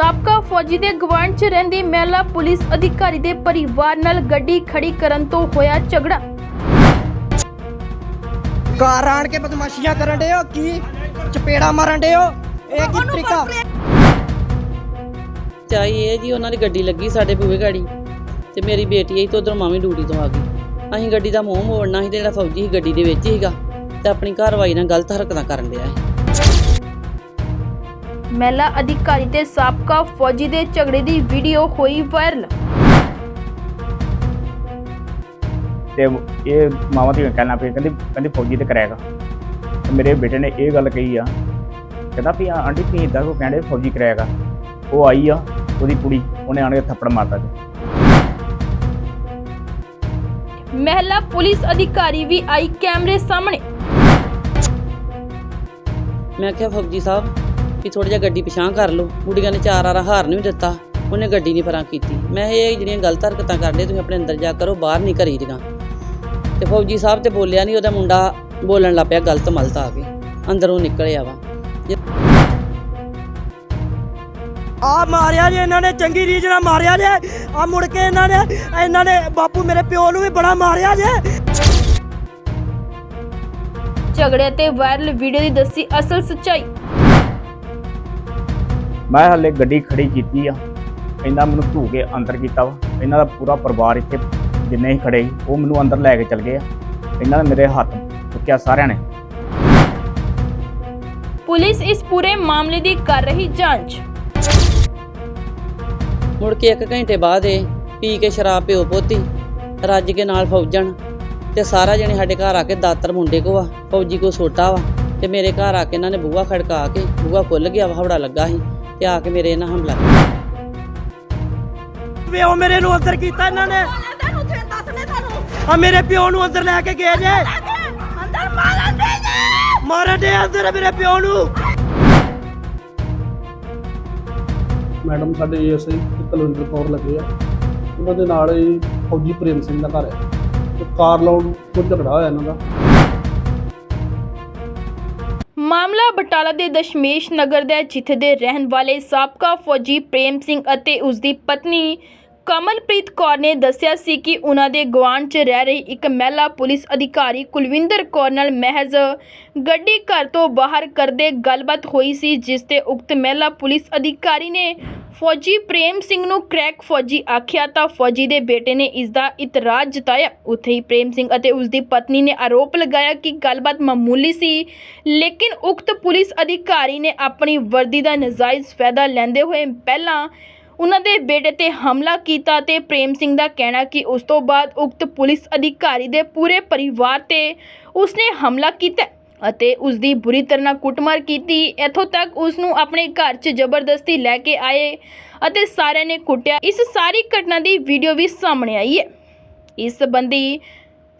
ਸਾਬਕਾ ਫੌਜੀ ਦੇ ਗਵਾਂਢ 'ਚ ਰਹਿੰਦੀ ਮਹਿਲਾ ਪੁਲਿਸ ਅਧਿਕਾਰੀ ਦੇ ਪਰਿਵਾਰ ਨਾਲ ਗੱਡੀ ਖੜੀ ਕਰਨ ਤੋਂ ਹੋਇਆ ਝਗੜਾ। ਘਰ ਆਣ ਕੇ ਬਦਮਾਸ਼ੀਆਂ ਕਰਨ ਦੇ ਹੋ? ਕੀ ਚਪੇੜਾ ਮਾਰਨ ਦੇ ਹੋ? ਇਹ ਕੀ ਤਰੀਕਾ? ਚਾਹੀ ਇਹ ਜੀ ਉਹਨਾਂ ਦੀ ਗੱਡੀ ਲੱਗੀ ਸਾਡੇ ਬੂਹੇ ਗਾੜੀ ਤੇ ਮੇਰੀ ਬੇਟੀ ਆਈ ਤੇ ਉਧਰ ਮਾਮੀ ਡਿਊਟੀ ਤੋਂ ਆ ਗਈ। ਅਸੀਂ ਗੱਡੀ ਦਾ ਮੂੰਹ ਮੋੜਨਾ ਸੀ ਤੇ ਜਿਹੜਾ ਫੌਜੀ ਸੀ ਗੱਡੀ ਦੇ ਵਿੱਚ ਹੀਗਾ ਤੇ ਆਪਣੀ ਘਰਵਾਈ ਨਾਲ ਗਲਤ ਹਰਕਤਾਂ ਕਰਨ ਲਿਆ ਸੀ। ਮਹਿਲਾ ਅਧਿਕਾਰੀ ਤੇ ਸਾਬਕਾ ਫੌਜੀ ਦੇ ਝਗੜੇ ਦੀ ਵੀਡੀਓ ਹੋਈ ਵਾਇਰਲ। ਤੇ ਇਹ ਮਾਵਾਂ ਦੀ ਕਹਿਣਾ ਪਈ ਕਹਿੰਦੀ ਕਹਿੰਦੀ ਫੌਜੀ ਤੇ ਕਰਾਏਗਾ ਤੇ ਮੇਰੇ ਬੇਟੇ ਨੇ ਇਹ ਗੱਲ ਕਹੀ ਆ ਕਹਿੰਦਾ ਵੀ ਆਂਟੀ ਤੁਸੀਂ ਇਦਾਂ ਕੋ ਕਹਿੰਦੇ ਫੌਜੀ ਕਰਾਏਗਾ ਉਹ ਆਈ ਆ ਉਹਦੀ ਕੁੜੀ ਉਹਨੇ ਆਣ ਕੇ ਥੱਪੜ ਮਾਰਤਾ ਜੀ। ਮਹਿਲਾ ਪੁਲਿਸ ਅਧਿਕਾਰੀ ਵੀ ਆਈ ਕੈਮਰੇ ਸਾਹਮਣੇ। ਮੈਂ ਕਿਹਾ ਫੌਜੀ ਸਾਹਿਬ ਕਿ ਥੋੜੀ ਜਿਹਾ ਗੱਡੀ ਪਿਛਾਂ ਕਰ ਲਓ। ਕੁੜੀਆਂ ਨੇ ਚਾਰ ਆਰਾ ਹਾਰ ਨਹੀਂ ਦਿੱਤਾ। ਉਹਨੇ ਗੱਡੀ ਨਹੀਂ ਪਰਾਂ ਕੀਤੀ। ਮੈਂ ਇਹ ਜਿਹੜੀਆਂ ਗਲਤ ਹਰਕਤਾਂ ਕਰਦੇ ਤੁਸੀਂ ਆਪਣੇ ਅੰਦਰ ਜਾ ਕਰੋ ਬਾਹਰ ਨਹੀਂ ਕਰੀ ਦੀਆਂ। ਤੇ ਫੌਜੀ ਸਾਹਿਬ ਤੇ ਬੋਲਿਆ ਨਹੀਂ ਉਹਦਾ ਮੁੰਡਾ ਬੋਲਣ ਲੱਗ ਪਿਆ ਗਲਤ ਮਲਤ ਆ ਕੇ। ਅੰਦਰੋਂ ਨਿਕਲਿਆ ਵਾ। ਆ ਮਾਰਿਆ ਜੇ ਇਹਨਾਂ ਨੇ ਚੰਗੀ ਰੀਝ ਨਾਲ ਮਾਰਿਆ ਜੇ। ਆ ਮੁੜ ਕੇ ਇਹਨਾਂ ਨੇ ਇਹਨਾਂ ਨੇ ਬਾਪੂ ਮੇਰੇ ਪਿਓ ਨੂੰ ਵੀ ਬੜਾ ਮਾਰਿਆ ਜੇ। ਝਗੜੇ ਤੇ ਵਾਇਰਲ ਵੀਡੀਓ ਦੀ ਦੱਸੀ ਅਸਲ ਸੱਚਾਈ। ਮੈਂ ਹਲੇ ਗੱਡੀ ਖੜੀ ਕੀਤੀ ਆ। ਇਹਨਾਂ ਮੈਨੂੰ ਧੂ ਕੇ ਅੰਦਰ ਕੀਤਾ ਵਾ। ਇਹਨਾਂ ਦਾ ਪੂਰਾ ਪਰਿਵਾਰ ਇੱਥੇ ਜਿੰਨੇ ਹੀ ਖੜੇ ਸੀ ਉਹ ਮੈਨੂੰ ਅੰਦਰ ਲੈ ਕੇ ਚਲ ਗਏ ਆ। ਇਹਨਾਂ ਨੇ ਮੇਰੇ ਹੱਥ ਚੁੱਕਿਆ ਸਾਰਿਆਂ ਨੇ। ਪੁਲਿਸ ਇਸ ਪੂਰੇ ਮਾਮਲੇ ਦੀ ਕਰ ਰਹੀ ਜਾਂਚ। ਮੁੜ ਕੇ 1 ਘੰਟੇ ਬਾਅਦ ਇਹ ਪੀ ਕੇ ਸ਼ਰਾਬ ਪਿਓ ਪੋਤੀ ਰੱਜ ਕੇ ਨਾਲ ਫੌਜਣ ਤੇ ਸਾਰਾ ਜਣੇ ਸਾਡੇ ਘਰ ਆ ਕੇ ਦਾਤਰ ਮੁੰਡੇ ਕੋ ਆ ਫੌਜੀ ਕੋ ਛੋਟਾ ਵਾ ਤੇ ਮੇਰੇ ਘਰ ਆ ਕੇ ਇਹਨਾਂ ਨੇ ਬੂਹਾ ਖੜਕਾ ਕੇ ਬੂਹਾ ਖੁੱਲ ਗਿਆ ਵਾ ਹਵੜਾ ਲੱਗਾ ਸੀ। ਤੇ ਆ ਕੇ ਮੇਰੇ ਇਹਨਾਂ ਹਮਲਾ ਕੀਤਾ। ਪਿਓ ਮੇਰੇ ਨੂੰ ਅੰਦਰ ਕੀਤਾ ਇਹਨਾਂ ਨੇ। ਆ ਮੇਰੇ ਪਿਓ ਨੂੰ ਅੰਦਰ ਲੈ ਕੇ ਗਏ ਜੇ ਅੰਦਰ ਮਾਰਨ ਦੇ ਜੇ। ਮਾਰਨ ਦੇ ਅੰਦਰ ਮੇਰੇ ਪਿਓ ਨੂੰ। ਮੈਡਮ ਸਾਡੇ ਏਐਸਆਈ ਕੁਲਵਿੰਦਰ ਕੌਰ ਲੱਗੇ ਆ। ਉਹਨਾਂ ਦੇ ਨਾਲ ਹੀ ਫੌਜੀ ਪ੍ਰੇਮ ਸਿੰਘ ਦਾ ਘਰ ਹੈ ਤੇ ਕਾਰ ਲਾਉਣ ਤੋਂ ਝਗੜਾ ਹੋਇਆ ਇਹਨਾਂ ਦਾ। ਮਾਮਲਾ ਬਟਾਲਾ ਦੇ ਦਸ਼ਮੇਸ਼ ਨਗਰ ਦਾ ਹੈ, ਜਿੱਥੇ ਦੇ ਰਹਿਣ ਵਾਲੇ ਸਾਬਕਾ ਫੌਜੀ ਪ੍ਰੇਮ ਸਿੰਘ ਅਤੇ ਉਸ ਦੀ ਪਤਨੀ ਕਮਲਪ੍ਰੀਤ ਕੌਰ ਨੇ ਦੱਸਿਆ ਸੀ ਕਿ ਉਹਨਾਂ ਦੇ ਗੁਆਂਢ 'ਚ ਰਹਿ ਰਹੀ ਇੱਕ ਮਹਿਲਾ ਪੁਲਿਸ ਅਧਿਕਾਰੀ ਕੁਲਵਿੰਦਰ ਕੌਰ ਨਾਲ ਮਹਿਜ਼ ਗੱਡੀ ਘਰ ਤੋਂ ਬਾਹਰ ਕਰਦੇ ਗੱਲਬਾਤ ਹੋਈ ਸੀ ਜਿਸ ਤੇ ਉਕਤ ਮਹਿਲਾ ਪੁਲਿਸ ਅਧਿਕਾਰੀ ਨੇ ਫੌਜੀ ਪ੍ਰੇਮ ਸਿੰਘ ਨੂੰ ਕ੍ਰੈਕ ਫੌਜੀ ਆਖਿਆ ਤਾਂ ਫੌਜੀ ਦੇ ਬੇਟੇ ਨੇ ਇਸ ਦਾ ਇਤਰਾਜ਼ ਜਤਾਇਆ। ਉੱਥੇ ਹੀ ਪ੍ਰੇਮ ਸਿੰਘ ਅਤੇ ਉਸ ਦੀ ਪਤਨੀ ਨੇ ਆਰੋਪ ਲਗਾਇਆ ਕਿ ਗੱਲਬਾਤ ਮਾਮੂਲੀ ਸੀ, ਲੇਕਿਨ ਉਕਤ ਪੁਲਿਸ ਅਧਿਕਾਰੀ ਨੇ ਆਪਣੀ ਵਰਦੀ ਦਾ ਨਜਾਇਜ਼ ਫਾਇਦਾ ਲੈਂਦੇ ਹੋਏ ਪਹਿਲਾਂ ਉਹਨਾਂ ਦੇ ਬੇਟੇ ਤੇ ਹਮਲਾ ਕੀਤਾ ਤੇ ਪ੍ਰੇਮ ਸਿੰਘ ਦਾ ਕਹਿਣਾ ਕਿ ਉਸ ਤੋਂ ਬਾਅਦ ਉਕਤ ਪੁਲਿਸ ਅਧਿਕਾਰੀ ਦੇ ਪੂਰੇ ਪਰਿਵਾਰ ਤੇ ਉਸਨੇ ਹਮਲਾ ਕੀਤਾ। ਅਤੇ ਉਸ ਦੀ ਬੁਰੀ ਤਰ੍ਹਾਂ ਕੁੱਟਮਾਰ ਕੀਤੀ। ਇੱਥੋਂ ਤੱਕ ਉਸ ਨੂੰ ਆਪਣੇ ਘਰ 'ਚ ਜ਼ਬਰਦਸਤੀ ਲੈ ਕੇ ਆਏ ਅਤੇ ਸਾਰਿਆਂ ਨੇ ਕੁੱਟਿਆ। ਇਸ ਸਾਰੀ ਘਟਨਾ ਦੀ ਵੀਡੀਓ ਵੀ ਸਾਹਮਣੇ ਆਈ ਹੈ। ਇਸ ਸੰਬੰਧੀ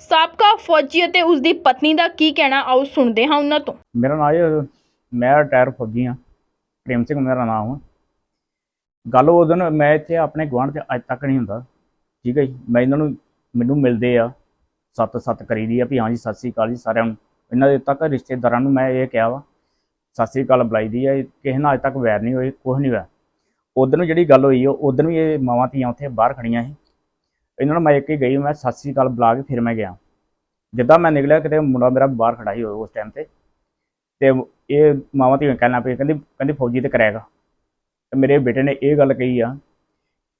ਸਾਬਕਾ ਫੌਜੀ ਅਤੇ ਉਸ ਦੀ ਪਤਨੀ ਦਾ ਕੀ ਕਹਿਣਾ, ਆਓ ਸੁਣਦੇ ਹਾਂ ਉਹਨਾਂ ਤੋਂ। ਮੇਰਾ ਨਾਮ ਹੈ ਮੈਂ ਰਿਟਾਇਰ ਫੌਜੀ ਹਾਂ। ਪ੍ਰੇਮ ਸਿੰਘ ਮੇਰਾ ਨਾਮ ਹੈ ਗੱਲ ਉਹ ਦਿਨ ਮੈਂ ਇੱਥੇ ਆਪਣੇ ਗੁਆਂਢ 'ਚ ਅੱਜ ਤੱਕ ਨਹੀਂ ਹੁੰਦਾ। ਠੀਕ ਹੈ ਜੀ? ਮੈਂ ਇਹਨਾਂ ਨੂੰ, ਮੈਨੂੰ ਮਿਲਦੇ ਆ। ਸੱਤ ਸੱਤ ਕਰੀਦੀ ਆ ਵੀ ਹਾਂ ਜੀ, ਸਤਿ ਸ੍ਰੀ ਅਕਾਲ ਜੀ ਸਾਰਿਆਂ ਨੂੰ। ਇਹਨਾਂ ਦੇ ਤੱਕ ਰਿਸ਼ਤੇਦਾਰਾਂ ਨੂੰ ਮੈਂ ਇਹ ਕਿਹਾ ਵਾ, ਸਤਿ ਸ੍ਰੀ ਅਕਾਲ ਬੁਲਾਈ ਦੀ ਆ ਕਿਸੇ ਨਾਲ ਅੱਜ ਤੱਕ ਵੈਰ ਨਹੀਂ ਹੋਈ ਕੁਝ ਨਹੀਂ ਹੋਇਆ। ਉਦੋਂ ਨੂੰ ਜਿਹੜੀ ਗੱਲ ਹੋਈ, ਉਹ ਉਦੋਂ ਵੀ ਇਹ ਮਾਵਾਂ ਧੀਆਂ ਉੱਥੇ ਬਾਹਰ ਖੜੀਆਂ ਸੀ। ਇਹਨਾਂ ਨੂੰ ਮੈਂ ਇੱਕ ਹੀ ਗਈ, ਮੈਂ ਸਤਿ ਸ੍ਰੀ ਅਕਾਲ ਬੁਲਾ ਕੇ ਫਿਰ ਮੈਂ ਗਿਆ। ਜਿੱਦਾਂ ਮੈਂ ਨਿਕਲਿਆ ਕਿਤੇ, ਮੁੰਡਾ ਮੇਰਾ ਬਾਹਰ ਖੜਾ ਸੀ ਉਸ ਟਾਈਮ ਤੇ। ਤੇ ਇਹ ਮਾਵਾਂ ਧੀਆਂ ਕਹਿਣ ਲੱਗ ਪਈ ਕਹਿੰਦੀ ਕਹਿੰਦੀ ਫੌਜੀ ਤੇ ਕਰਾਏਗਾ ਤੇ ਮੇਰੇ ਬੇਟੇ ਨੇ ਇਹ ਗੱਲ ਕਹੀ ਆ,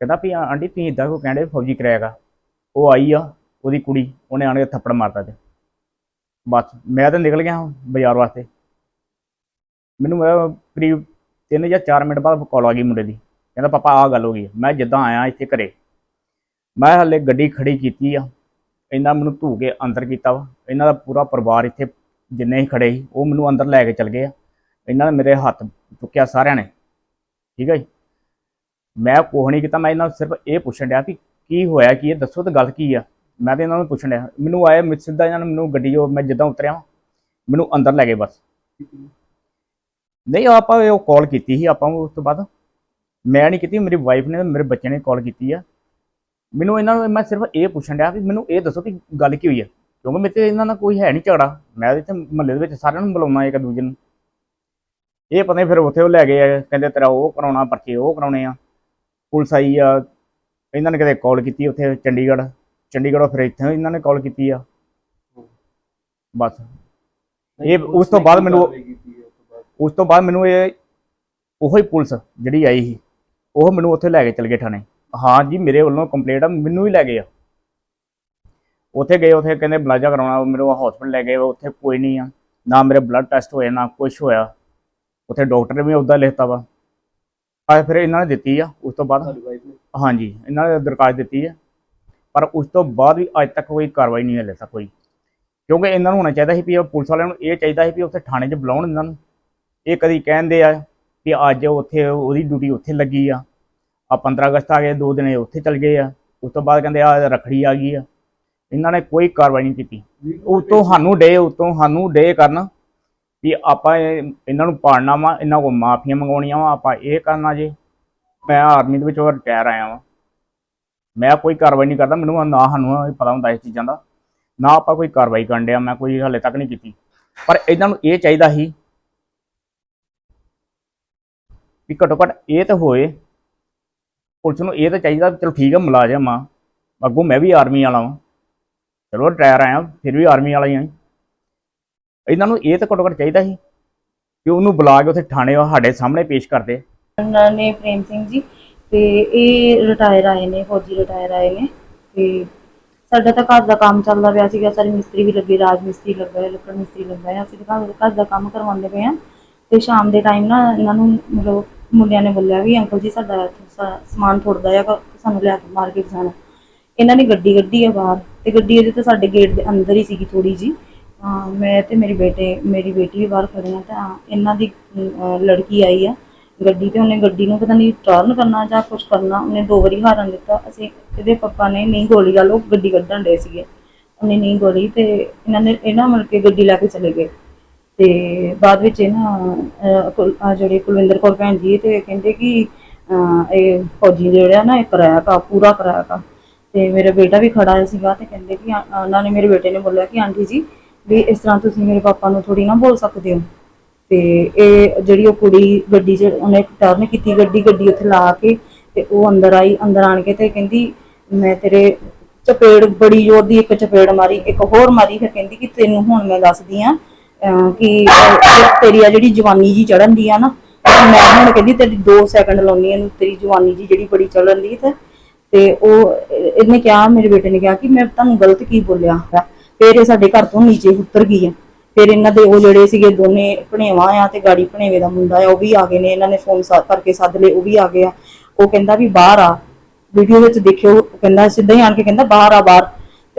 ਕਹਿੰਦਾ ਵੀ ਆ ਆਂਟੀ, ਤੁਸੀਂ ਇਦਾਂ ਕੋ ਕਹਿੰਦੇ ਫੌਜੀ ਕਰਾਏਗਾ ਉਹ ਆਈ ਆ, ਉਹਦੀ ਕੁੜੀ, ਉਹਨੇ ਆਣ ਕੇ ਥੱਪੜ ਮਾਰਤਾ ਤੇ। ਬਸ, ਮੈਂ ਤਾਂ ਨਿਕਲ ਗਿਆ ਹਾਂ ਬਾਜ਼ਾਰ ਵਾਸਤੇ। ਮੈਨੂੰ ਕਰੀਬ 3 ਜਾਂ 4 ਮਿੰਟ ਬਾਅਦ ਕਾਲ ਆ ਗਈ ਮੁੰਡੇ ਦੀ। ਕਹਿੰਦਾ, ਪਾਪਾ, ਆਹ ਗੱਲ ਹੋ ਗਈ ਮੈਂ ਜਿੱਦਾਂ ਆਇਆ ਇੱਥੇ ਘਰੇ, ਮੈਂ ਹਲੇ ਗੱਡੀ ਖੜੀ ਕੀਤੀ ਆ। ਇਹਨਾਂ ਮੈਨੂੰ ਧੂ ਕੇ ਅੰਦਰ ਕੀਤਾ ਵਾ। ਇਹਨਾਂ ਦਾ ਪੂਰਾ ਪਰਿਵਾਰ ਇੱਥੇ ਜਿੰਨੇ ਹੀ ਖੜੇ ਸੀ, ਉਹ ਮੈਨੂੰ ਅੰਦਰ ਲੈ ਕੇ ਚਲ ਗਏ ਆ। ਇਹਨਾਂ ਨੇ ਮੇਰੇ ਹੱਥ ਚੁੱਕਿਆ ਸਾਰਿਆਂ ਨੇ। ਠੀਕ ਹੈ ਜੀ? ਮੈਂ ਕੁਛ ਨਹੀਂ ਕੀਤਾ। ਮੈਂ ਇਹਨਾਂ ਨੂੰ ਸਿਰਫ ਇਹ ਪੁੱਛਣ ਡਿਆ ਵੀ ਕੀ ਹੋਇਆ, ਕੀ ਇਹ? ਦੱਸੋ ਤਾਂ ਗੱਲ ਕੀ ਆ? ਮੈਂ ਤਾਂ ਇਹਨਾਂ ਨੂੰ ਪੁੱਛਣ ਡਿਆ। ਮੈਨੂੰ ਆਇਆ ਮੈਂ ਸਿੱਧਾ ਇਹਨਾਂ ਨੇ ਮੈਨੂੰ ਗੱਡੀ ਉਹ ਮੈਂ ਜਿੱਦਾਂ ਉਤਰਿਆ ਵਾਂ, ਮੈਨੂੰ ਅੰਦਰ ਲੈ ਗਏ ਬਸ। ਨਹੀਂ ਆਪਾਂ ਉਹ ਕਾਲ ਕੀਤੀ ਸੀ ਆਪਾਂ ਉਸ ਤੋਂ ਬਾਅਦ। ਮੈਂ ਨਹੀਂ ਕੀਤੀ ਮੇਰੀ ਵਾਈਫ ਨੇ ਮੇਰੇ ਬੱਚੇ ਨੇ ਕਾਲ ਕੀਤੀ ਆ। ਮੈਨੂੰ ਇਹਨਾਂ ਨੂੰ ਮੈਂ ਸਿਰਫ ਇਹ ਪੁੱਛਣ ਡਿਆ ਵੀ ਮੈਨੂੰ ਇਹ ਦੱਸੋ ਕਿ ਗੱਲ ਕੀ ਹੋਈ ਆ? ਕਿਉਂਕਿ ਮੇਰੇ ਤੇ ਇਹਨਾਂ ਨਾਲ ਕੋਈ ਹੈ ਨਹੀਂ ਝਗੜਾ। ਮੈਂ ਇੱਥੇ ਮਹੱਲੇ ਦੇ ਵਿੱਚ ਸਾਰਿਆਂ ਨੂੰ ਬੁਲਾਉਣਾ ਇੱਕ ਦੂਜੇ ਨੂੰ। ਇਹ ਪਤਾ ਨਹੀਂ ਫਿਰ ਉੱਥੇ ਉਹ ਲੈ ਗਏ ਆ ਕਹਿੰਦੇ ਤੇਰਾ ਉਹ ਕਰਾਉਣਾ ਪਰਚੇ ਉਹ ਕਰਾਉਣੇ ਆ। ਪੁਲਿਸ ਆਈ ਆ ਇਹਨਾਂ ਨੇ ਕਿਤੇ ਕਾਲ ਕੀਤੀ ਉੱਥੇ ਚੰਡੀਗੜ੍ਹ। ਚੰਡੀਗੜ੍ਹੋਂ ਫਿਰ ਇੱਥੇ ਇਹਨਾਂ ਨੇ ਕਾਲ ਕੀਤੀ ਆ। ਬਸ। ਇਹ ਉਸ ਤੋਂ ਬਾਅਦ ਮੈਨੂੰ ਉਸ ਤੋਂ ਬਾਅਦ? ਮੈਨੂੰ ਇਹ ਉਹੋ ਹੀ ਪੁਲਿਸ ਜਿਹੜੀ ਆਈ ਸੀ ਉਹ ਮੈਨੂੰ ਉੱਥੇ ਲੈ ਕੇ ਚਲ ਗਏ ਥਾਣੇ। ਹਾਂ ਜੀ ਮੇਰੇ ਵੱਲੋਂ ਕੰਪਲੇਂਟ ਆ ਮੈਨੂੰ ਹੀ ਲੈ ਗਏ ਆ। ਉੱਥੇ ਗਏ ਉੱਥੇ ਕਹਿੰਦੇ ਬਲਾਜਾ ਕਰਾਉਣਾ ਮੈਨੂੰ ਹਸਪੀਟਲ ਲੈ ਗਏ ਉੱਥੇ ਕੋਈ ਨਹੀਂ ਆ। ਨਾ ਮੇਰੇ ਬਲੱਡ ਟੈਸਟ ਹੋਏ ਨਾ ਕੁਝ ਹੋਇਆ। ਉੱਥੇ ਡਾਕਟਰ ਨੇ ਵੀ ਉਹਦਾ ਲਿਖਤਾ ਵਾ। ਆ ਫਿਰ ਇਹਨਾਂ ਨੇ ਦਿੱਤੀ ਆ ਉਸ ਤੋਂ ਬਾਅਦ। ਹਾਂਜੀ ਇਹਨਾਂ ਨੇ ਦਰਖਾਸਤ ਦਿੱਤੀ ਹੈ ਪਰ ਉਸ ਤੋਂ ਬਾਅਦ ਵੀ ਅੱਜ ਤੱਕ ਕੋਈ ਕਾਰਵਾਈ ਨਹੀਂ ਹਲੇ ਤੱਕ ਕੋਈ ਕਿਉਂਕਿ ਇਹਨਾਂ ਨੂੰ ਹੋਣਾ ਚਾਹੀਦਾ ਸੀ ਵੀ ਇਹ ਪੁਲਿਸ ਵਾਲਿਆਂ ਨੂੰ ਇਹ ਚਾਹੀਦਾ ਸੀ ਵੀ ਉੱਥੇ ਥਾਣੇ 'ਚ ਬੁਲਾਉਣ ਇਹਨਾਂ ਨੂੰ। ਇਹ ਕਦੀ ਕਹਿੰਦੇ ਆ ਵੀ ਅੱਜ ਉੱਥੇ ਉਹਦੀ ਡਿਊਟੀ ਉੱਥੇ ਲੱਗੀ ਆ। ਆ 15 ਅਗਸਤ ਆ ਗਏ ਦੋ ਦਿਨ ਇਹ ਉੱਥੇ ਚਲ ਗਏ ਆ। ਉਸ ਤੋਂ ਬਾਅਦ ਕਹਿੰਦੇ ਆ ਰਖੜੀ ਆ ਗਈ ਆ। ਇਹਨਾਂ ਨੇ ਕੋਈ ਕਾਰਵਾਈ ਨਹੀਂ ਕੀਤੀ। ਉਤੋਂ ਸਾਨੂੰ ਡੇ ਉਤੋਂ ਸਾਨੂੰ ਡੇ ਕਰਨ ਵੀ ਆਪਾਂ ਇਹ- ਇਹਨਾਂ ਨੂੰ ਪਾੜਨਾ ਵਾ ਇਹਨਾਂ ਕੋਲ ਮਾਫੀਆਂ ਮੰਗਾਉਣੀਆਂ ਵਾ ਆਪਾਂ ਇਹ ਕਰਨਾ ਜੇ। ਮੈਂ ਆਰਮੀ ਦੇ ਵਿੱਚੋਂ ਰਿਟਾਇਰ ਆਇਆ ਵਾਂ। ਮੈਂ ਕੋਈ ਕਾਰਵਾਈ ਨਹੀਂ ਕਰਦਾ, ਮੈਨੂੰ ਨਾ ਸਾਨੂੰ ਪਤਾ ਹੁੰਦਾ ਇਸ ਚੀਜ਼ਾਂ ਦਾ। ਨਾ ਆਪਾਂ ਕੋਈ ਕਾਰਵਾਈ ਕਰਨ ਡਿਆ, ਮੈਂ ਕੋਈ ਹਲੇ ਤੱਕ ਨਹੀਂ ਕੀਤੀ। ਪਰ ਇਹਨਾਂ ਨੂੰ ਇਹ ਚਾਹੀਦਾ ਸੀ ਵੀ ਘੱਟੋ ਘੱਟ ਇਹ ਤਾਂ ਹੋਏ। ਪੁਲਿਸ ਨੂੰ ਇਹ ਤਾਂ ਚਾਹੀਦਾ ਵੀ ਚਲੋ ਠੀਕ ਆ, ਮੁਲਾਜ਼ਮ ਆ। ਅੱਗੋਂ ਮੈਂ ਵੀ ਆਰਮੀ ਵਾਲਾ ਹਾਂ ਚਲੋ ਰਿਟਾਇਰ ਆਇਆ, ਫਿਰ ਵੀ ਆਰਮੀ ਵਾਲਾ ਹੀ ਆ। ਇਹਨਾਂ ਨੂੰ ਇਹ ਤਾਂ ਘੱਟੋ ਘੱਟ ਚਾਹੀਦਾ ਸੀ ਕਿ ਉਹਨੂੰ ਬੁਲਾ ਕੇ ਉੱਥੇ ਥਾਣੇ ਸਾਡੇ ਸਾਹਮਣੇ ਪੇਸ਼ ਕਰਦੇ। ਉਹਨਾਂ ਨੇ ਪ੍ਰੇਮ ਸਿੰਘ ਜੀ। ਤੇ ਇਹ ਰਿਟਾਇਰ ਆਏ ਨੇ, ਫੌਜੀ ਰਿਟਾਇਰ ਆਏ ਨੇ ਤੇ ਸਾਡਾ ਤਾਂ ਘਰ ਦਾ ਕੰਮ ਚੱਲਦਾ ਪਿਆ ਸੀਗਾ, ਸਾਰੇ ਮਿਸਤਰੀ ਵੀ ਲੱਗੇ, ਰਾਜ ਮਿਸਤਰੀ ਲੱਗਾ ਹੈ ਲੱਕੜ ਮਿਸਤਰੀ ਲੱਗਾ ਹੈ ਅਸੀਂ ਤਾਂ ਘਰ ਘਰ ਦਾ ਕੰਮ ਕਰਵਾਉਂਦੇ ਪਏ ਆ ਤੇ ਸ਼ਾਮ ਦੇ ਟਾਈਮ ਨਾ ਇਹਨਾਂ ਨੂੰ ਮਤਲਬ ਮੁੰਡਿਆਂ ਨੇ ਬੋਲਿਆ ਵੀ ਅੰਕਲ ਜੀ ਸਾਡਾ ਸਮਾਨ ਥੋੜਦਾ ਆ ਸਾਨੂੰ ਲਿਆ ਕੇ ਮਾਰਕੀਟ ਜਾਣਾ। ਇਹਨਾਂ ਨੇ ਗੱਡੀ ਗੱਡੀ ਆ ਬਾਹਰ ਤੇ ਗੱਡੀ ਇਹਦੇ ਤਾਂ ਸਾਡੇ ਗੇਟ ਦੇ ਅੰਦਰ ਹੀ ਸੀਗੀ ਥੋੜੀ ਜੀ ਮੈਂ ਤੇ ਮੇਰੇ ਬੇਟੇ, ਮੇਰੀ ਬੇਟੀ ਵੀ ਬਾਹਰ ਖੜੇ ਆ ਤਾਂ ਇਹਨਾਂ ਦੀ ਲੜਕੀ ਆਈ ਆ ਗੱਡੀ ਤੇ ਉਹਨੇ ਗੱਡੀ ਨੂੰ ਪਤਾ ਨਹੀਂ ਟਰਨ ਕਰਨਾ ਜਾਂ ਕੁਝ ਕਰਨਾ ਉਹਨੇ ਦੋ ਵਾਰੀ ਹਾਰਨ ਦਿੱਤਾ। ਅਸੀਂ ਇਹਦੇ ਪਾਪਾ ਨੇ ਨਹੀਂ ਗੋਲੀ ਲਾ ਉਹ ਗੱਡੀ ਕੱਢਣ ਦੇ ਸੀਗੇ। ਉਹਨੇ ਨਹੀਂ ਗੋਲੀ ਤੇ ਇਹਨਾਂ ਨੇ ਇਹਨਾਂ ਮਿਲ ਕੇ ਗੱਡੀ ਲੈ ਕੇ ਚਲੇ ਗਏ। ਤੇ ਬਾਅਦ ਵਿੱਚ ਇਹਨਾਂ ਅਹ, ਕੁਲ- ਜਿਹੜੇ ਕੁਲਵਿੰਦਰ ਕੌਰ ਭੈਣ ਜੀ ਤੇ ਕਹਿੰਦੇ ਕਿ ਅਹ, ਇਹ ਫੌਜੀ ਜਿਹੜਾ ਨਾ ਇਹ ਕਿਰਾਇਆ ਕਾ ਪੂਰਾ ਕਿਰਾਇਆ ਕਾ। ਤੇ ਮੇਰਾ ਬੇਟਾ ਵੀ ਖੜਾ ਸੀਗਾ ਤੇ ਕਹਿੰਦੇ ਕਿ ਆ- ਉਹਨਾਂ ਨੇ ਮੇਰੇ ਬੇਟੇ ਨੇ ਬੋਲਿਆ ਕਿ ਆਂਟੀ ਜੀ ਵੀ ਇਸ ਤਰ੍ਹਾਂ ਤੁਸੀਂ ਮੇਰੇ ਪਾਪਾ ਨੂੰ ਥੋੜੀ ਨਾ ਬੋਲ ਸਕਦੇ ਹੋ। ਤੇ ਇਹ ਜਿਹੜੀ ਉਹ ਕੁੜੀ ਗੱਡੀ 'ਚ, ਉਹਨੇ ਟਰਨ ਕੀਤੀ ਗੱਡੀ ਗੱਡੀ ਉੱਥੇ ਲਾ ਕੇ ਤੇ ਉਹ ਅੰਦਰ ਆਈ, ਅੰਦਰ ਆਣ ਕੇ ਤੇ ਕਹਿੰਦੀ, ਮੈਂ ਤੇਰੇ ਚਪੇੜ, ਬੜੀ ਜ਼ੋਰ ਦੀ ਇੱਕ ਚਪੇੜ ਮਾਰੀ, ਇੱਕ ਹੋਰ ਮਾਰੀ, ਫਿਰ ਕਹਿੰਦੀ ਕਿ ਤੈਨੂੰ ਹੁਣ ਮੈਂ ਦੱਸਦੀ ਆ ਕਿ ਤੇਰੀ ਆ ਜਿਹੜੀ ਜਵਾਨੀ ਜੀ ਚੜਨ ਦੀ ਆ ਨਾ ਮੈਂ ਹੁਣ ਕਹਿੰਦੀ ਤੇਰੀ 2 ਸੈਕਿੰਡ ਲਾਉਣੀ ਇਹਨੂੰ ਤੇਰੀ ਜਵਾਨੀ ਜੀ ਜਿਹੜੀ ਬੜੀ ਚੜਨ ਦੀ ਤੇ ਤੇ ਉਹ, ਇਹਨੇ ਕਿਹਾ, ਮੇਰੇ ਬੇਟੇ ਨੇ ਕਿਹਾ ਕਿ ਮੈਂ ਤੁਹਾਨੂੰ ਗਲਤ ਕੀ ਬੋਲਿਆ ਹੈ ਫਿਰ ਇਹ ਸਾਡੇ ਘਰ ਤੋਂ ਨੀਚੇ ਉਤਰ ਗਈ ਆ। ਫਿਰ ਇਹਨਾਂ ਦੇ ਉਹ ਜਿਹੜੇ ਸੀਗੇ ਦੋਨੇ ਭਣੇਵਾਂ ਆ ਤੇ ਗਾੜੀ ਭਣੇਵੇ ਦਾ ਮੁੰਡਾ ਆ, ਉਹ ਵੀ ਆ ਗਏ ਨੇ, ਇਹਨਾਂ ਨੇ ਫੋਨ ਸਾ ਕਰਕੇ ਸੱਦ ਲਏ, ਉਹ ਵੀ ਆ ਗਏ ਆ। ਉਹ ਕਹਿੰਦਾ ਵੀ ਬਾਹਰ ਆ। ਵੀਡੀਓ ਵਿੱਚ ਦੇਖਿਓ ਕਹਿੰਦਾ ਸਿੱਧਾ ਹੀ ਆਣ ਕੇ ਕਹਿੰਦਾ ਬਾਹਰ ਆ, ਬਾਹਰ।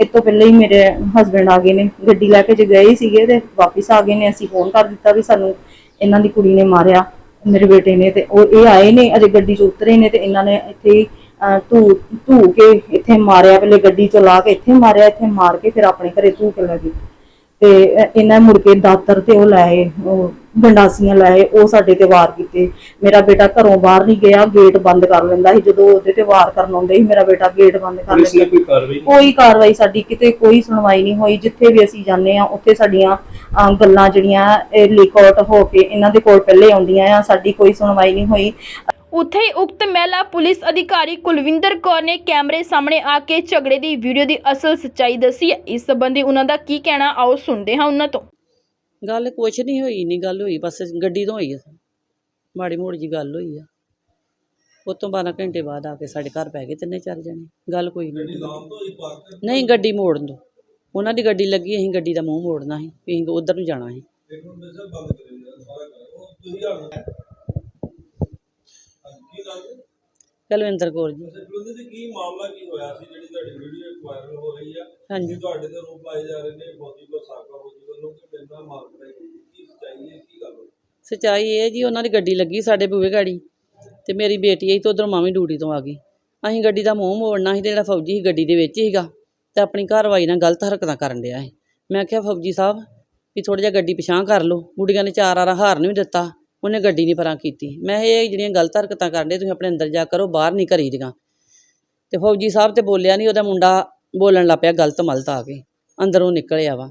ਇਸ ਤੋਂ ਪਹਿਲਾਂ ਹੀ ਮੇਰੇ ਹਸਬੰਡ ਆ ਗਏ ਨੇ। ਗੱਡੀ ਲੈ ਕੇ ਜੇ ਗਏ ਸੀਗੇ ਤੇ ਵਾਪਸ ਆ ਗਏ ਨੇ। ਅਸੀਂ ਫੋਨ ਕਰ ਦਿੱਤਾ ਵੀ ਸਾਨੂੰ ਇਹਨਾਂ ਦੀ ਕੁੜੀ ਨੇ ਮਾਰਿਆ, ਮੇਰੇ ਬੇਟੇ ਨੇ ਤੇ ਉਹ ਇਹ ਆਏ ਨੇ, ਅਜੇ ਗੱਡੀ 'ਚ ਉਤਰੇ ਨੇ ਤੇ ਇਹਨਾਂ ਨੇ ਇੱਥੇ ਧੂ ਧੂ ਕੇ ਇੱਥੇ ਮਾਰਿਆ, ਪਹਿਲੇ ਗੱਡੀ ਚਲਾ ਕੇ ਇੱਥੇ ਮਾਰਿਆ, ਇੱਥੇ ਮਾਰ ਕੇ ਫਿਰ ਆਪਣੇ ਘਰੇ ਧੂ ਕੇ ਲੈ ਗਏ। ਤੇ ਇਹਨਾਂ ਮੁੜ ਕੇ ਦਾਤਰ ਤੇ ਉਹ ਲਾਏ ਉਹ ਗੰਡਾਸੀਆਂ ਲਾਏ ਉਹ ਸਾਡੇ ਤੇ ਵਾਰ ਕੀਤੇ। ਮੇਰਾ ਬੇਟਾ ਘਰੋਂ ਬਾਹਰ ਨਹੀਂ ਗਿਆ ਗੇਟ ਬੰਦ ਕਰ ਲੈਂਦਾ ਸੀ। ਜਦੋਂ ਉਹਦੇ ਤੇ ਵਾਰ ਕਰਨ ਆਉਂਦੇ ਸੀ ਮੇਰਾ ਬੇਟਾ ਗੇਟ ਬੰਦ ਕਰ ਲੈਂਦਾ। ਕੋਈ ਕਾਰਵਾਈ ਕੋਈ ਕਾਰਵਾਈ ਸਾਡੀ ਕਿਤੇ ਕੋਈ ਸੁਣਵਾਈ ਨਹੀਂ ਹੋਈ। ਜਿੱਥੇ ਵੀ ਅਸੀਂ ਜਾਂਦੇ ਆ ਉੱਥੇ ਸਾਡੀਆਂ ਅਹ, ਗੱਲਾਂ ਜਿਹੜੀਆਂ ਲੀਕ ਆਊਟ ਹੋ ਕੇ ਇਹਨਾਂ ਦੇ ਕੋਲ ਪਹਿਲੇ ਆਉਂਦੀਆਂ ਆ। ਸਾਡੀ ਕੋਈ ਸੁਣਵਾਈ ਨਹੀਂ ਹੋਈ। ਉੱਥੇ ਹੀ ਉਕਤ ਮਹਿਲਾ ਪੁਲਿਸ ਅਧਿਕਾਰੀ ਕੁਲਵਿੰਦਰ ਕੌਰ ਨੇ ਕੈਮਰੇ ਸਾਹਮਣੇ ਆ ਕੇ ਝਗੜੇ ਦੀ ਵੀਡੀਓ ਦੀ ਅਸਲ ਸੱਚਾਈ ਦੱਸੀ ਹੈ। ਇਸ ਸੰਬੰਧੀ ਉਹਨਾਂ ਦਾ ਕੀ ਕਹਿਣਾ ਆਓ ਸੁਣਦੇ ਹਾਂ ਉਹਨਾਂ ਤੋਂ। ਗੱਲ ਕੁਛ ਨਹੀਂ ਹੋਈ ਨਹੀਂ ਗੱਲ ਹੋਈ, ਬਸ ਗੱਡੀ ਤੋਂ ਹੋਈ ਆ। ਮਾੜੀ ਮੋੜੀ ਜੀ ਗੱਲ ਹੋਈ ਆ। ਉਹ ਤੋਂ 12 ਘੰਟੇ ਬਾਅਦ ਆ ਕੇ ਸਾਡੇ ਘਰ ਪੈ ਗਏ ਤਿੰਨੇ ਚਾਰ ਜਣੇ। ਗੱਲ ਕੋਈ ਨਹੀਂ ਨਹੀਂ, ਗੱਡੀ ਮੋੜਨ ਦੋ। ਉਹਨਾਂ ਦੀ ਗੱਡੀ ਲੱਗੀ, ਅਸੀਂ ਗੱਡੀ ਦਾ ਮੂੰਹ ਮੋੜਨਾ ਸੀ, ਵੀ ਅਸੀਂ ਉਧਰ ਨੂੰ ਜਾਣਾ ਸੀ। ਕੁਲਵਿੰਦਰ ਕੌਰ ਜੀ। ਜੀ ਕੀ ਮਾਮਲਾ ਕੀ ਹੋਇਆ ਸੀ ਜਿਹੜੀ ਤੁਹਾਡੀ ਵੀਡੀਓ ਵਾਇਰਲ ਹੋ ਰਹੀ ਆ? ਹਾਂਜੀ। ਕਿ ਤੁਹਾਡੇ ਤੇ ਰੂਪ ਲਾਏ ਜਾ ਰਹੇ ਨੇ ਫੌਜੀ ਕੋ ਸਾਕਾ ਫੌਜੀ ਵੱਲੋਂ ਕਿ ਬੰਦਾ ਮਾਰ ਕਰਾਈ ਕੀ ਸੱਚਾਈ ਹੈ ਕੀ ਗੱਲ ਹੋਈ? ਸੱਚਾਈ ਇਹ ਜੀ ਉਹਨਾਂ ਦੀ ਗੱਡੀ ਲੱਗੀ ਸਾਡੇ ਬੂਹੇ ਗਾੜੀ ਤੇ ਮੇਰੀ ਬੇਟੀ ਆਈ ਤੇ ਉਧਰੋਂ ਮਾਮੀ ਡਿਊਟੀ ਤੋਂ ਆ ਗਈ। ਅਸੀਂ ਗੱਡੀ ਦਾ ਮੂੰਹ ਮੋੜਨਾ ਸੀ ਤੇ ਜਿਹੜਾ ਫੌਜੀ ਸੀ ਗੱਡੀ ਦੇ ਵਿੱਚ ਸੀਗਾ ਤੇ ਆਪਣੀ ਕਾਰਵਾਈ ਨਾਲ ਗਲਤ ਹਰਕਤਾਂ ਕਰਨ ਡਿਆ ਸੀ। ਮੈਂ ਕਿਹਾ ਫੌਜੀ ਸਾਹਿਬ ਵੀ ਥੋੜਾ ਜਿਹਾ ਗੱਡੀ ਪਿਛਾਂਹ ਕਰ ਲਓ। ਗੁੱਡੀਆਂ ਨੇ ਚਾਰ ਆਰਾ ਹਾਰਨ ਵੀ ਦਿੱਤਾ। ਉਹਨੇ ਗੱਡੀ ਨਹੀਂ ਪਰਾਂ ਕੀਤੀ। ਮੈਂ ਇਹ ਜਿਹੜੀਆਂ ਗਲਤ ਹਰਕਤਾਂ ਕਰਨ ਤੁਸੀਂ ਆਪਣੇ ਅੰਦਰ ਜਾ ਕਰੋ, ਬਾਹਰ ਨਹੀਂ ਕਰੀ ਦੀਆਂ। ਤੇ ਫੌਜੀ ਸਾਹਿਬ ਤੇ ਬੋਲਿਆ ਨਹੀਂ ਉਹਦਾ ਮੁੰਡਾ ਬੋਲਣ ਲੱਗ ਪਿਆ, ਗਲਤ ਮਲਤ ਆ ਕੇ। ਅੰਦਰੋਂ ਨਿਕਲਿਆ ਵਾ।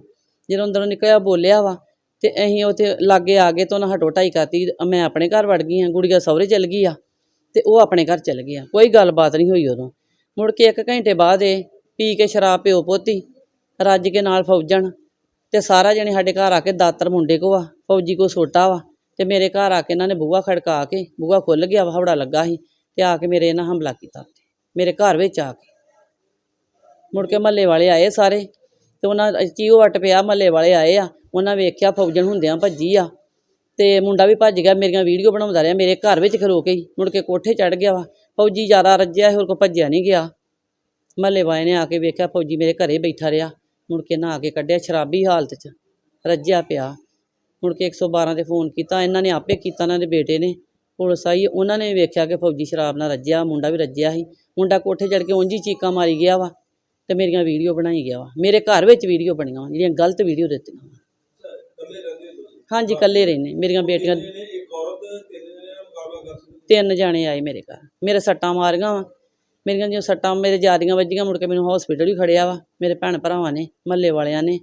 ਜਦੋਂ ਅੰਦਰੋਂ ਨਿਕਲਿਆ ਬੋਲਿਆ ਵਾ, ਤੇ ਅਸੀਂ ਉੱਥੇ ਲਾਗੇ ਆ ਗਏ ਤਾਂ ਉਹਨਾਂ ਹਟੋ ਢਾਈ ਕਰਤੀ, ਮੈਂ ਆਪਣੇ ਘਰ ਵੜ ਗਈ ਹਾਂ ਗੁੜੀਆ ਸਹੁਰੇ ਚਲ ਗਈ ਆ, ਤੇ ਉਹ ਆਪਣੇ ਘਰ ਚਲ ਗਿਆ ਕੋਈ ਗੱਲਬਾਤ ਨਹੀਂ ਹੋਈ ਉਦੋਂ। ਮੁੜ ਕੇ ਇੱਕ ਘੰਟੇ ਬਾਅਦ ਇਹ ਪੀ ਕੇ ਸ਼ਰਾਬ ਪਿਓ ਪੋਤੀ, ਰੱਜ ਕੇ ਨਾਲ ਫੌਜਣ, ਤੇ ਸਾਰਾ ਜਣੇ ਸਾਡੇ ਘਰ ਆ ਕੇ ਦਾਤਰ ਮੁੰਡੇ ਕੋ ਆ, ਫੌਜੀ ਕੋ ਛੋਟਾ ਵਾ। ਤੇ ਮੇਰੇ ਘਰ ਆ ਕੇ ਇਹਨਾਂ ਨੇ ਬੂਹਾ ਖੜਕਾ ਕੇ, ਬੂਹਾ ਖੁੱਲ ਗਿਆ ਵਾ ਹਵੜਾ ਲੱਗਾ ਸੀ ਤੇ ਆ ਕੇ ਮੇਰੇ ਇਹਨਾਂ ਹਮਲਾ ਕੀਤਾ ਮੇਰੇ ਘਰ ਵਿੱਚ ਆ ਕੇ। ਮੁੜ ਕੇ ਮਹੱਲੇ ਵਾਲੇ ਆਏ ਸਾਰੇ ਤੇ ਉਹਨਾਂ ਚੀਓ ਵੱਟ ਪਿਆ, ਮਹੱਲੇ ਵਾਲੇ ਆਏ ਆ, ਉਹਨਾਂ ਵੇਖਿਆ ਫੌਜਣ ਹੁੰਦਿਆਂ ਭੱਜੀ ਆ ਤੇ ਮੁੰਡਾ ਵੀ ਭੱਜ ਗਿਆ, ਮੇਰੀਆਂ ਵੀਡੀਓ ਬਣਾਉਂਦਾ ਰਿਹਾ, ਮੇਰੇ ਘਰ ਵਿੱਚ ਖਲੋ ਕੇ ਹੀ, ਮੁੜ ਕੇ ਕੋਠੇ ਚੜ ਗਿਆ ਵਾ। ਫੌਜੀ ਜ਼ਿਆਦਾ ਰੱਜਿਆ ਹੋਰ ਕੋ ਭੱਜਿਆ ਨਹੀਂ ਗਿਆ। ਮਹੱਲੇ ਵਾਲੇ ਨੇ ਆ ਕੇ ਵੇਖਿਆ, ਫੌਜੀ ਮੇਰੇ ਘਰੇ ਬੈਠਾ ਰਿਹਾ, ਮੁੜ ਕੇ ਆ ਕੇ ਕੱਢਿਆ, ਸ਼ਰਾਬੀ ਹਾਲਤ 'ਚ ਰੱਜਿਆ ਪਿਆ। ਮੁੜ ਕੇ 112 ਤੇ ਫੋਨ ਕੀਤਾ, ਇਹਨਾਂ ਨੇ ਆਪੇ ਕੀਤਾ, ਇਹਨਾਂ ਦੇ ਬੇਟੇ ਨੇ। ਪੁਲਿਸ ਆਈ, ਉਹਨਾਂ ਨੇ ਵੇਖਿਆ ਕਿ ਫੌਜੀ ਸ਼ਰਾਬ ਨਾਲ ਰੱਜਿਆ, ਮੁੰਡਾ ਵੀ ਰੱਜਿਆ ਸੀ। ਮੁੰਡਾ ਕੋਠੇ ਚੜ ਕੇ ਉਂਝ ਹੀ ਚੀਕਾਂ ਮਾਰੀ ਗਿਆ ਵਾ ਤੇ ਮੇਰੀਆਂ ਵੀਡੀਓ ਬਣਾਈ ਗਿਆ ਵਾ। ਮੇਰੇ ਘਰ ਵਿੱਚ ਵੀਡੀਓ ਬਣੀਆਂ ਵਾ, ਜਿਹੜੀਆਂ ਗਲਤ ਵੀਡੀਓ ਦਿੱਤੀਆਂ ਵਾ। ਹਾਂਜੀ, ਇਕੱਲੇ ਰਹਿੰਦੇ, ਮੇਰੀਆਂ ਬੇਟੀਆਂ ਤਿੰਨ ਜਾਣੇ ਆਏ ਮੇਰੇ ਘਰ। ਮੇਰੇ ਸੱਟਾਂ ਮਾਰੀਆਂ ਵਾ। ਮੇਰੀਆਂ ਜੋ ਸੱਟਾਂ, ਮੇਰੇ ਜਿਆਦੀਆਂ ਵੱਜੀਆਂ, ਮੁੜ ਕੇ ਮੈਨੂੰ ਹਸਪੀਟਲ ਵੀ ਖੜਿਆ ਵਾ। ਮੇਰੇ ਭੈਣ ਭਰਾਵਾਂ ਨੇ, ਮਹੱਲੇ ਵਾਲਿਆਂ ਨੇ।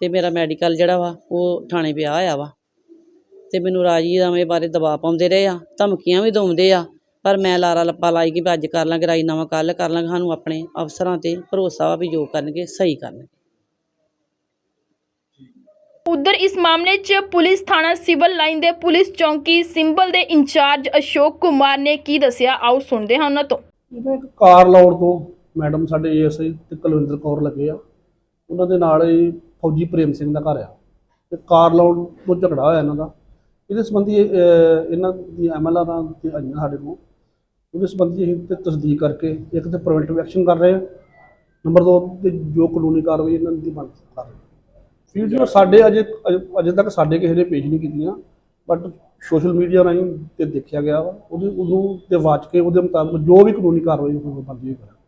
ਤੇ ਮੇਰਾ ਮੈਡੀਕਲ ਜਿਹੜਾ ਵਾ ਉਹ ਥਾਣੇ ਪਿਆ ਹੋਇਆ ਵਾ। ਤੇ ਮੈਨੂੰ ਰਾਜੀ ਰਾਮੇ ਬਾਰੇ ਦਬਾਅ ਪਾਉਂਦੇ ਰਹੇ ਆ ਧਮਕੀਆਂ ਵੀ ਦਿੰਦੇ ਆ। ਪਰ ਮੈਂ ਲਾਰਾ ਲੱਪਾ ਲਾਈ ਕਿ ਵੀ ਅੱਜ ਕਰ ਲਾਂਗੇ ਰਾਜੀਨਾਮਾ ਕੱਲ੍ਹ ਕਰ ਲਾਂਗੇ ਸਾਨੂੰ ਆਪਣੇ ਅਫਸਰਾਂ ਤੇ ਭਰੋਸਾ ਵਾ ਵੀ ਜੋ ਕਰਨਗੇ ਸਹੀ ਕਰਨਗੇ। ਉਧਰ ਇਸ ਮਾਮਲੇ 'ਚ ਪੁਲਿਸ ਥਾਣਾ ਸਿਵਲ ਲਾਈਨ ਦੇ ਪੁਲਿਸ ਚੌਂਕੀ ਸਿੰਬਲ ਦੇ ਇੰਚਾਰਜ ਅਸ਼ੋਕ ਕੁਮਾਰ ਨੇ ਕੀ ਦੱਸਿਆ ਆਓ ਸੁਣਦੇ ਹਾਂ ਉਹਨਾਂ ਤੋਂ। ਇੱਕ ਕਾਰ ਲਾਉਣ ਤੋਂ ਮੈਡਮ ਸਾਡੇ ਏਐਸਆਈ ਤੇ ਕੁਲਵਿੰਦਰ ਕੌਰ ਲੱਗੇ ਆ। ਉਹਨਾਂ ਦੇ ਨਾਲ ਹੀ ਫੌਜੀ ਪ੍ਰੇਮ ਸਿੰਘ ਦਾ ਘਰ ਆ। ਤੇ ਕਾਰ ਲਾਉਣ ਤੋਂ ਝਗੜਾ ਹੋਇਆ ਇਹਨਾਂ ਦਾ। ਇਹਦੇ ਸੰਬੰਧੀ ਇਹ, ਅਹ, ਇਹਨਾਂ ਦੀ ਐਮਐਲਆਰਾਂ ਤੇ ਆਈਆਂ ਸਾਡੇ ਕੋਲ। ਉਹਦੇ ਸੰਬੰਧੀ ਅਸੀਂ ਤੇ ਤਸਦੀਕ ਕਰਕੇ ਇੱਕ ਤੇ ਪ੍ਰੀਵੈਂਟਿਵ ਐਕਸ਼ਨ ਕਰ ਰਹੇ ਹਾਂ। ਨੰਬਰ 2 ਤੇ ਜੋ ਕਾਨੂੰਨੀ ਕਾਰਵਾਈ ਇਹਨਾਂ ਦੀ ਬੰਦ ਕਰ ਰਹੇ ਫਿਰ ਵੀਡੀਓ ਸਾਡੇ ਅਜੇ ਅਜੇ- ਅਜੇ ਤੱਕ ਸਾਡੇ ਕਿਸੇ ਨੇ ਪੇਸ਼ ਨਹੀਂ ਕੀਤੀਆਂ। ਬਟ ਸੋਸ਼ਲ ਮੀਡੀਆ ਰਾਹੀਂ ਤੇ ਦੇਖਿਆ ਗਿਆ ਵਾ। ਉਹਦੇ ਉਦੋਂ ਤੇ ਵਾਚ ਕੇ ਉਹਦੇ ਮੁਤਾਬਕ ਜੋ ਵੀ ਕਾਨੂੰਨੀ ਕਾਰਵਾਈ ਹੋਵੇ ਬੰਦੀ ਕਰਾਂਗੇ।